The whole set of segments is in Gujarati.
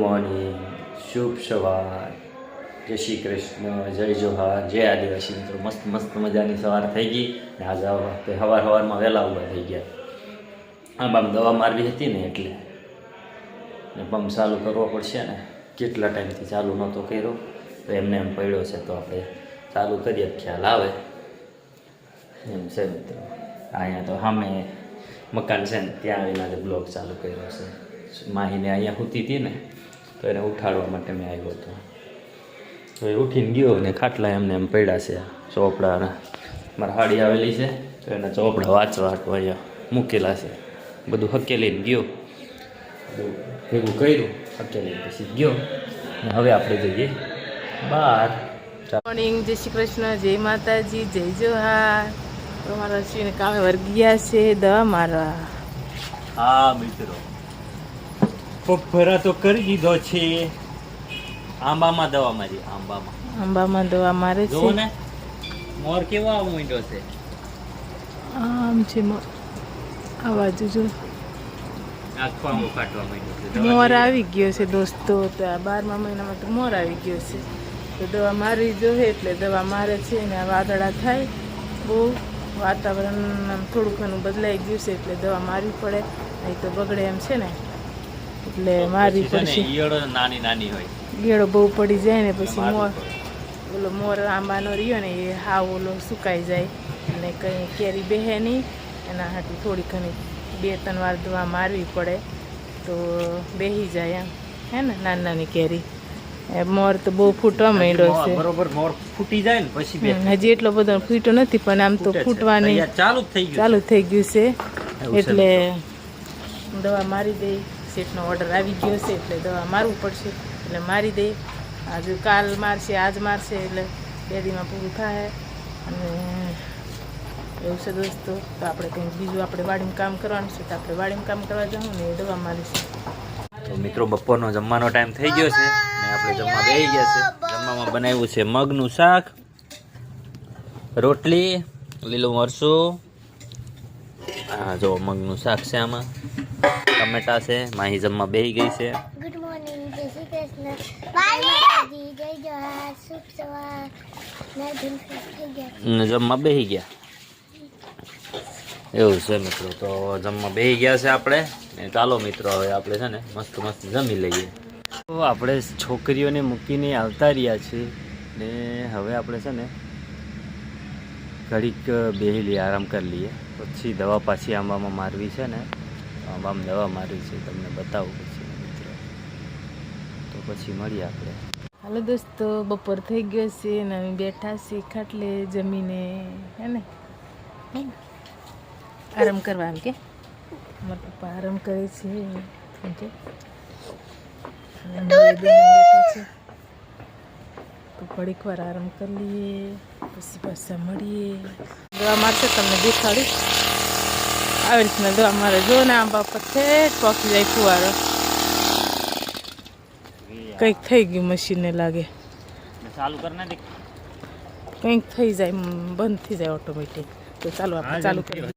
મોર્નિંગ શુભ સવાર. જય શ્રી કૃષ્ણ, જય જોહાર, જય આદિવાસી મિત્રો. મસ્ત મસ્ત મજાની સવાર થઈ ગઈ ને આજે વખતે સવાર સવારમાં વહેલા ઊભા થઈ ગયા. આમ આમ દવા મારવી હતી ને એટલે. ને પંપ ચાલુ કરવો પડશે ને. કેટલા ટાઈમથી ચાલુ નહોતો કર્યો. તો એમને એમ પડ્યો છે તો આપણે ચાલુ કરીએ, ખ્યાલ આવે. એમ છે મિત્રો. અહીંયા તો સામે મકાન છે ને, ત્યાં આવીને બ્લોગ ચાલુ કર્યો છે. માહીને અહીંયા હોતી હતી ને. તો એને ઉઠાડવા માટે મેં આવ્યો હતો. તો એ ઉઠીને ગયો ને ખાટલા એમને એમ પડ્યા છે ચોપડા મારા હાડી આવેલી છે તો એના ચોપડા વાંચવા હાટુ અહીંયા મૂકેલા છે. બધું હકેલીને ગયો. બધું ભેગું કર્યું હકેલી પછી ગયો. ને હવે આપણે જઈએ બહાર. મોર્નિંગ જય શ્રી કૃષ્ણ જય માતાજી જય જોહાર. તમારા શ્રીને કામે વર્ગી ગયા છે દવા મારવા. હા મિત્રો. પગભરા તો કરી દીધો છે. આંબામાં દવા મારી આંબામાં. આંબામાં દવા મારે જો છે ને મોર કેવો આવો માંડ્યો છે? આમ છે મો- આ બાજુ જો. મોર આવી ગયો છે દોસ્તો. તો આ બારમા મહિનામાં તો મોર આવી ગયો છે. તો દવા મારવી જોઈએ એટલે દવા મારે છે ને આ વાદળા થાય. બહુ વાતાવરણ થોડું ઘણું બદલાઈ ગયું છે એટલે દવા મારવી પડે. નહીં તો બગડે એમ છે ને. એટલે મારી પડશે નાની નાની હોય. ગેળો બહુ પડી જાય ને પછી મોર ઓલો મોર આંબાનો રહ્યો ને એ હાવ ઓલો સુકાઈ જાય. અને કંઈ કેરી બેહે નહીં. એના હાટું થોડી ઘણી બે ત્રણ વાર દવા મારવી પડે. તો બેહી જાય એમ. હે ને નાની નાની કેરી. એ મોર તો બહુ ફૂટવા માંડ્યો છે. બરોબર મોર ફૂટી જાય ને પછી હજી એટલો બધો ફૂટો નથી પણ આમ તો ફૂટવાની ચાલુ થઈ ગયું ચાલુ થઈ ગયું છે. એટલે દવા મારી દઈ. સેટનો ઓર્ડર આવી ગયો છે, એટલે દવા મારવું પડશે. એટલે મારી દઈ આજે કાલ મારશે, આજ મારશે, એટલે બે દીમાં પૂરું થાય. અને એવું છે દોસ્તો, તો આપણે કંઈક બીજું આપણે વાડીમાં કામ કરવાનું છે, તો આપણે વાડીમાં કામ કરવા જવું ને એ દવા મારીશું. તો મિત્રો, બપોરનો જમવાનો ટાઈમ થઈ ગયો છે. ને આપણે જમવા બેસી ગયા છે. જમવામાં બનાવ્યું છે મગનું શાક, રોટલી, લીલું મરચું હા જો મગનું શાક છે આમાં. ટમેટા છે માહી જમવા બેહી ગઈ છે. ગુડ મોર્નિંગ જય શ્રી કૃષ્ણ. જય જોહાર શુભ સવાર. જમવા બેસી ગયા. એવું છે મિત્રો તો જમવા બેહી ગયા છે આપણે. ને ચાલો મિત્રો હવે આપણે છે ને મસ્ત મસ્ત જમી લઈએ. તો આપણે છોકરીઓને મૂકીને આવતા રહ્યા છીએ. ને હવે આપણે છે ને ઘડીક લઈએ આરામ કરી લઈએ. પછી દવા પાછી આંબામાં મારવી છે ને, આંબામાં દવા મારવી છે, તમને બતાવું પછી, મિત્રો. તો પછી મળીએ આપણે. હાલો દોસ્તો, બપોર થઈ ગયો છે ને અમે બેઠા છીએ ખાટલે જમીને, હે ને? આરામ કરવા એમ કે? મારા પપ્પા આરામ કરે છે, એમ કે. બેઠા છે તો ઘડીક વાર આરામ કરી લઈએ પછી પાછા મળીએ. દવા મારશે તમને દેખાડીશ આવી રીતના દવા મારે. જો ને આંબા પથે પકી જાય ફુવારો. કંઈક થઈ ગયું મશીનને લાગે. ચાલુ કરના દે. કંઈક થઈ જાય બંધ થઈ જાય ઓટોમેટિક તો ચાલો આપણે ચાલુ કરી કરીએ.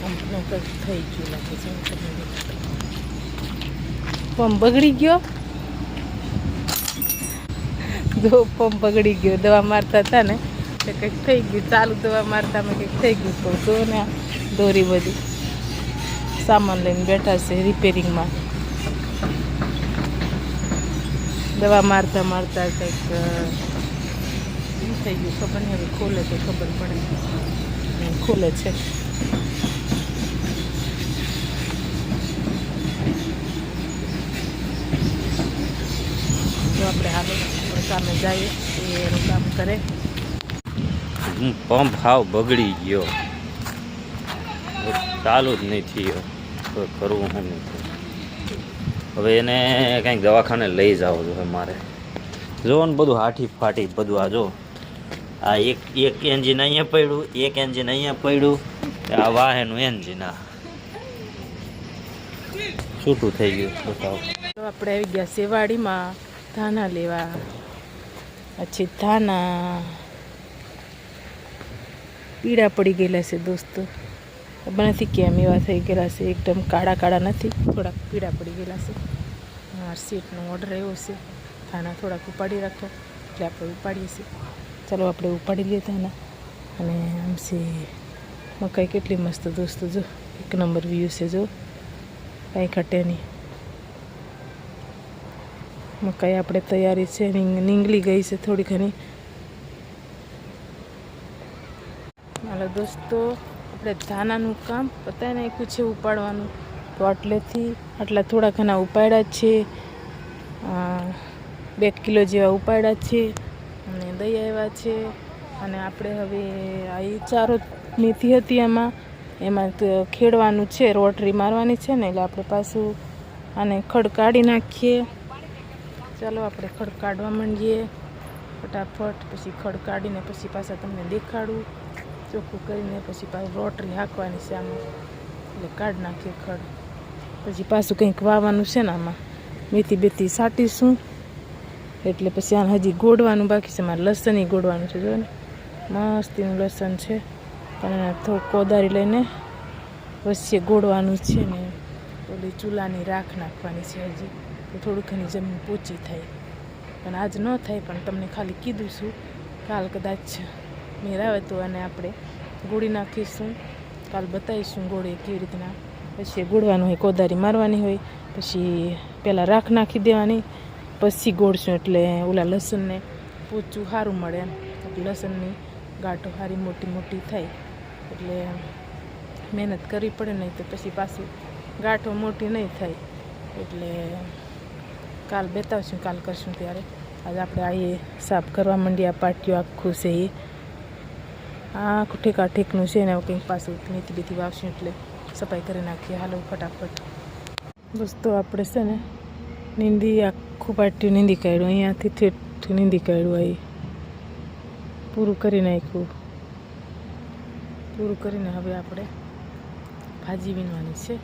પંપનું કંઈક થઈ ગયું લાગે છે પંપ બગડી ગયો? જો પંપ બગડી ગયો, દવા મારતા હતા ને, તો કંઈક થઈ ગયું, ચાલુ દવા મારતામાં કંઈક થઈ ગયું, તો જો ને દોરી બધી. સામાન લઈને બેઠા છે રિપેરિંગમાં દવા મારતા મારતા કંઈક થઈ ગયું ખબર નહીં, હવે ખોલે તો ખબર પડે. ખોલે છે. તો આપણે હાલો રોકામે જઈએ એ રોકામ કામ કરે. પંપ હાવ બગડી ગયો. ચાલુ જ નહીં થયો. કરવું નહીં હવે એને કંઈક દવાખાને લઈ જાવ જોઈએ મારે. જો ને બધું હાઠી ફાટી બધું આ જો. આ એક એક એન્જિન અહીંયા પડ્યું એક એન્જિન અહીંયા પડ્યું. આ વાહેનું એન્જિન આ. છૂટું થઈ ગયું. બતાવો. આપણે આવી ગયા સેવાડીમાં ધાના લેવા પછી ધાના પીળા પડી ગયેલા છે દોસ્તો. નથી કેમ એવા થઈ ગયેલા છે, એકદમ કાળા કાળા નથી, થોડાક પીળા પડી ગયેલા છે. અમારા સીટનો ઓર્ડર એવો છે ધાના થોડાક ઉપાડી રાખો, એટલે આપણે ઉપાડીએ છીએ. ચાલો આપણે ઉપાડી લઈએ ધાના અને આમ છે, મકાઈ કેટલી મસ્ત દોસ્તો, જો. એક નંબર વ્યૂ છે, જો. કાંઈ ઘટે નહીં. મકાઈ આપણે તૈયારી છે નીંગળી ગઈ છે થોડી ઘણી. હાલો દોસ્તો, આપણે ધાનાનું કામ પતાવી નાખ્યું છે ઉપાડવાનું. તો આટલેથી આટલા થોડા ઘણા ઉપાડ્યા છે. બે કિલો જેવા ઉપાડ્યા છે અને દહીં આવ્યા છે. અને આપણે હવે આ ચારો નીતિ હતી એમાં. એમાં ખેડવાનું છે, રોટરી મારવાની છે ને એટલે આપણે પાછું આને ખડ કાઢી નાખીએ. ચાલો આપણે ખડ કાઢવા માંડીએ. ફટાફટ પછી ખડ કાઢીને પછી પાછા તમને દેખાડું. ચોખ્ખું કરીને પછી પાછું રોટરી હાંકવાની છે આમાં. એટલે કાઢી નાખીએ ખડ. પછી પાછું કંઈક વાવવાનું છે ને આમાં. મેથી બેથી સાટીશું. એટલે પછી આને હજી ગોળવાનું બાકી છે. મારે લસણ ગોળવાનું છે. જો ને? મસ્તીનું લસણ છે. પણ થોડું કોદારી લઈને વચ્ચે ગોળવાનું છે ને. ઓલી ચૂલાની રાખ નાખવાની છે હજી. તો થોડું ઘણી જમીન પોચી થાય. પણ આજ ન થાય, પણ તમને ખાલી કીધું છું કાલ કદાચ મેર અને આપણે ગોળી નાખીશું. કાલ બતાવીશું ગોળી કેવી રીતના. પછી ગોળવાનું હોય, કોદારી મારવાની હોય, પછી પહેલાં રાખ નાખી દેવાની, પછી ગોળશું એટલે ઓલા લસણને પોચું સારું મળે લસણની ગાંઠો સારી મોટી મોટી થાય. એટલે મહેનત કરવી પડે નહીં તો પછી પાછું ગાંઠો મોટી નહીં થાય. એટલે કાલ બતાવશું, કાલ કરશું ત્યારે. આજે આપણે આવીએ સાફ કરવા માંડીએ, આ પાટિયું આખું છે એ. આખું ઠેકા ઠેકનું છે ને કંઈક પાછું નીતિ બીતી વાવશું એટલે સફાઈ કરી નાખીએ. હાલો, ફટાફટ. દોસ્તો આપણે છે ને નીંદી, આખું પાટિયું નીંદી કાઢ્યું. અહીંયાથી ઠેઠ નીંદી કાઢ્યું અહીં પૂરું કરી નાખ્યું. પૂરું કરીને હવે આપણે ભાજી વીણવાની છે.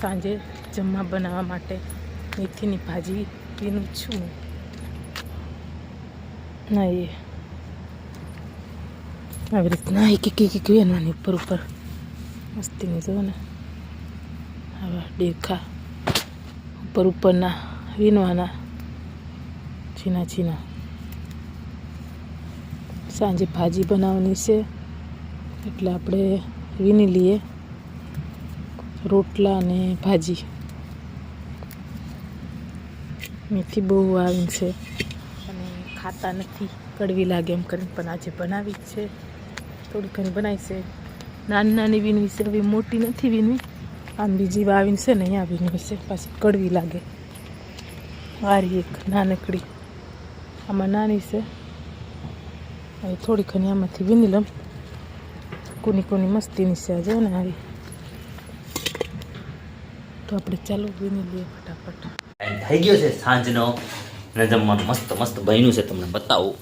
સાંજે જમવા બનાવવા માટે મેથીની ભાજી પીનું છું. ના, એ આવી રીતના એક એક એક એક વેનવાની ઉપર ઉપર મસ્તીની જો ને. આવા ડેખા ઉપર ઉપરના વીનવાના છીના છીના સાંજે ભાજી બનાવવાની છે. એટલે આપણે વીની લઈએ રોટલા અને ભાજી. મેથી બહુ આવી છે. અને ખાતા નથી, કડવી લાગે એમ કરીને પણ આજે બનાવી જ છે. થોડી ઘણી બનાવી છે. નાની નાની વીણવી છે, હવે મોટી નથી વીણવી. આમ બીજી વાવીને છે ને અહીંયા વીણવી છે, પાછી કડવી લાગે. વારી એક નાનકડી. આમાં નાની છે. હવે થોડી ઘણી આમાંથી વીણી લઉં. કોની કોની મસ્તીની છે આજે ને આવી. તો આપણે ચાલો વીણી લઈએ ફટાફટ. થઈ ગયો છે સાંજનો. અને જમવાનું મસ્ત મસ્ત બન્યું છે તમને બતાવું.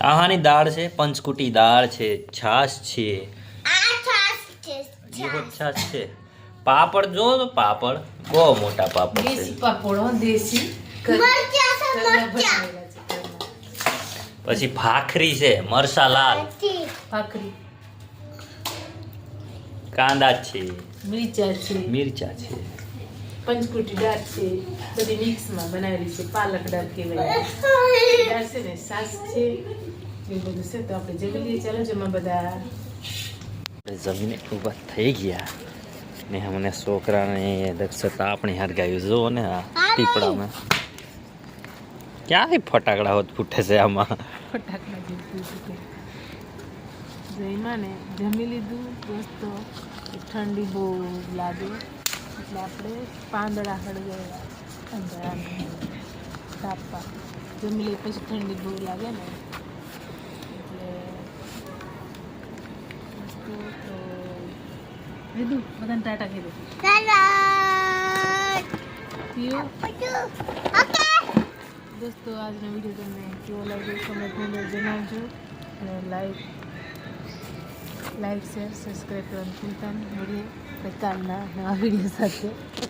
આહાની દાળ છે પંચકુટી દાળ છે છાશ છે. છે છાશ છે. પાપડ જો તો પાપડ બહુ મોટા પાપડ છે. પાપડો દેશી. પછી ભાખરી છે મરસા લાલ. ભાખરી. કાંદા છે. મિરચા છે. મિરચા છે. પંચકુટી દાળ છે બધી મિક્સમાં બનાવેલી છે પાલક દાળ કહેવાય. દાળ છે ને સાસ છે એવું બધું છે. તો આપણે જમી લઈએ ચાલો જમા બધા. જમીને ઊભા થઈ ગયા. ને અમને છોકરાને દક્ષતા આપણી આપણે હરગાયું જુઓ ને આ પીપળામાં. ક્યાંથી ફટાકડા હોત ફૂટે છે આમાં? ફટાકડા જેવું જઈમાં ને જમી લીધું દોસ્તો ઠંડી બહુ લાગે. એટલે આપણે પાંદડા હળગાવ્યા પાંદડાને કાપવા જમી લઈ પછી ઠંડી બહુ લાગે ને, એટલે તો લીધું બધાને ટાટા કીધું દોસ્તો, આજનો વીડિયો તમને કેવો લાગ્યો કમેન્ટની અંદર જણાવજો. અને લાઈક લાઈક શેર સબસ્ક્રાઈબ કરવાનું ભૂલતા નહીં. મળીએ. કંઈક કાલના નવા વીડિયો સાથે